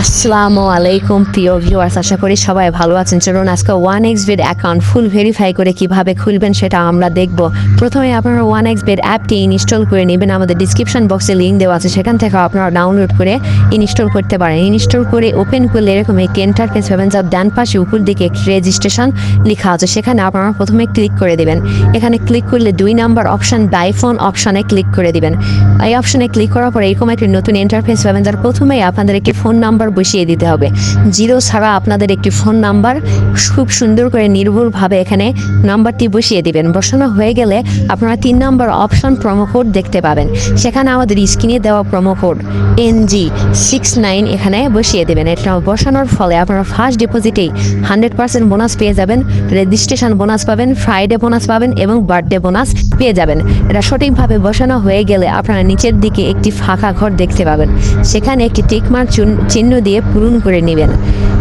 আসসালামু আলাইকুম, প্রিয় ভিউয়ার্স আশা করি সবাই ভালো আছেন। চলুন আজকে one X bet account full verify করে কীভাবে খুলবেন সেটা আমরা দেখব। প্রথমে আপনারা ওয়ান এক্স বেড অ্যাপটি ইনস্টল করে নেবেন। আমাদের ডিসক্রিপশন বক্সে লিঙ্ক দেওয়া আছে। সেখান থেকে আপনারা ডাউনলোড করে ইনস্টল করতে পারেন। ইনস্টল করে ওপেন করলে এরকম একটি ইন্টারফেস পাবেন যার ডান পাশে উপর দিকে একটি রেজিস্ট্রেশন লেখা আছে। সেখানে আপনারা প্রথমে ক্লিক করে দেবেন। এখানে ক্লিক করলে দুই নাম্বার অপশন ডাইফোন অপশানে ক্লিক করে দিবেন। এই অপশানে ক্লিক করার পরে এরকম একটি নতুন ইন্টারফেস পাবেন, যার প্রথমেই আপনাদের একটি ফোন নাম্বার বসিয়ে দিতে হবে। জিরো ছাড়া আপনাদের একটি ফোন নাম্বার খুব সুন্দর করে নির্ভুলভাবে এখানে নাম্বারটি বসিয়ে দিবেন। বসানো হয়ে গেলে আপনারা তিন নাম্বার অপশন প্রোমো কোড দেখতে পাবেন। সেখানে আমাদের স্ক্রিনে দেওয়া promo code N G six nine এখানে বসিয়ে দেবেন। এটা বসানোর ফলে আপনারা ফার্স্ট ডিপোজিটেই হান্ড্রেড পার্সেন্ট বোনাস পেয়ে যাবেন। রেজিস্ট্রেশন বোনাস পাবেন ফ্রাইডে বোনাস পাবেন এবং বার্থডে বোনাস পেয়ে যাবেন। এটা সঠিকভাবে বসানো হয়ে গেলে আপনারা নিচের দিকে একটি ফাঁকা ঘর দেখতে পাবেন। সেখানে একটি টিকমার্ক চিহ্ন দিয়ে পূরণ করে নেবেন।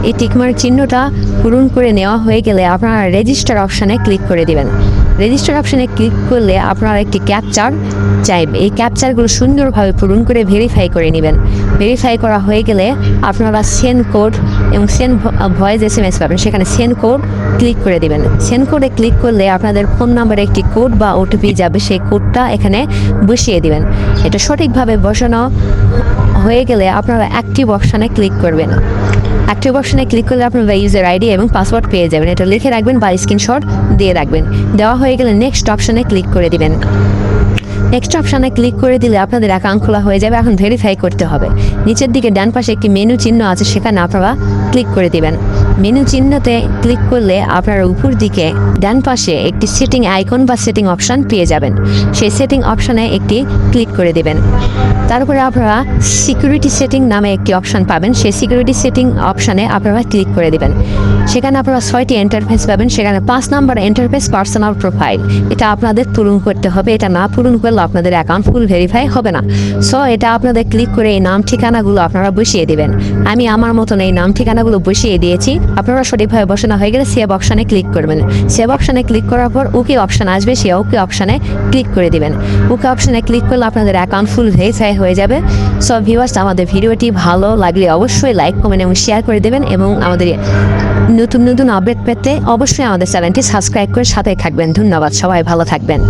এই টিকমার্ক চিহ্নটা পূরণ করে নেওয়া হয়ে গেলে আপনারা রেজিস্টার অপশানে ক্লিক করে দিবেন। রেজিস্টার অপশানে ক্লিক করলে আপনারা একটি ক্যাপচার চাইবে। এই ক্যাপচারগুলো সুন্দরভাবে পূরণ করে ভেরিফাই করে নেবেন। ভেরিফাই করা হয়ে গেলে আপনারা সেন কোড এবং send voice S M S পাবেন। সেখানে সেন কোড ক্লিক করে দিবেন। সেন কোডে ক্লিক করলে আপনাদের ফোন নাম্বারে একটি কোড বা ওটিপি যাবে। সেই কোডটা এখানে বসিয়ে দেবেন। এটা সঠিকভাবে বসানো হয়ে গেলে আপনারা অ্যাক্টিভ অপশানে ক্লিক করবেন। অ্যাক্টিভ অপশানে ক্লিক করলে আপনারা ইউজার আইডি এবং পাসওয়ার্ড পেয়ে যাবেন। এটা লিখে রাখবেন বা স্ক্রিনশট দিয়ে রাখবেন। দেওয়া হয়ে গেলে নেক্সট অপশানে ক্লিক করে দিবেন। নেক্সট অপশানে ক্লিক করে দিলে আপনাদের অ্যাকাউন্ট খোলা হয়ে যাবে। এখন ভেরিফাই করতে হবে। নিচের দিকে ডান পাশে একটি মেনু চিহ্ন আছে, সেখানে আপনারা ক্লিক করে দিবেন। মেনু চিহ্নতে ক্লিক করলে আপনারা উপর দিকে ডান পাশে একটি সেটিং আইকন বা সেটিং অপশান পেয়ে যাবেন। সেই সেটিং অপশানে একটি ক্লিক করে দেবেন। তারপরে আপনারা সিকিউরিটি সেটিং নামে একটি অপশান পাবেন। সেই সিকিউরিটি সেটিং অপশানে আপনারা ক্লিক করে দেবেন। সেখানে আপনারা ছয়টি এন্টারফেস পাবেন। সেখানে পাঁচ নাম্বার এন্টারফেস পার্সোনাল প্রোফাইল এটা আপনাদের পূরণ করতে হবে। এটা না পূরণ করলে আপনাদের অ্যাকাউন্ট ফুল ভেরিফাই হবে না। সো এটা আপনাদের ক্লিক করে এই নাম ঠিকানাগুলো আপনারা বসিয়ে দেবেন। আমি আমার মতন এই নাম ঠিকানাগুলো বসিয়ে দিয়েছি। আপনারা সঠিকভাবে বসানো হয়ে গেলে সেভ অপশানে ক্লিক করবেন। সেভ অপশানে ক্লিক করার পর ওকে অপশান আসবে, সে ওকে অপশানে ক্লিক করে দিবেন। ওকে অপশানে ক্লিক করলে আপনাদের অ্যাকাউন্ট ফুল ভেরিফাই হয়ে যাবে। সো ভিউয়ার্স, আমাদের ভিডিওটি ভালো লাগলে অবশ্যই লাইক, কমেন্ট এবং শেয়ার করে দেবেন এবং আমাদের নতুন নতুন আপডেট পেতে অবশ্যই আমাদের চ্যানেলটি সাবস্ক্রাইব করে সাথে থাকবেন। ধন্যবাদ, সবাই ভালো থাকবেন।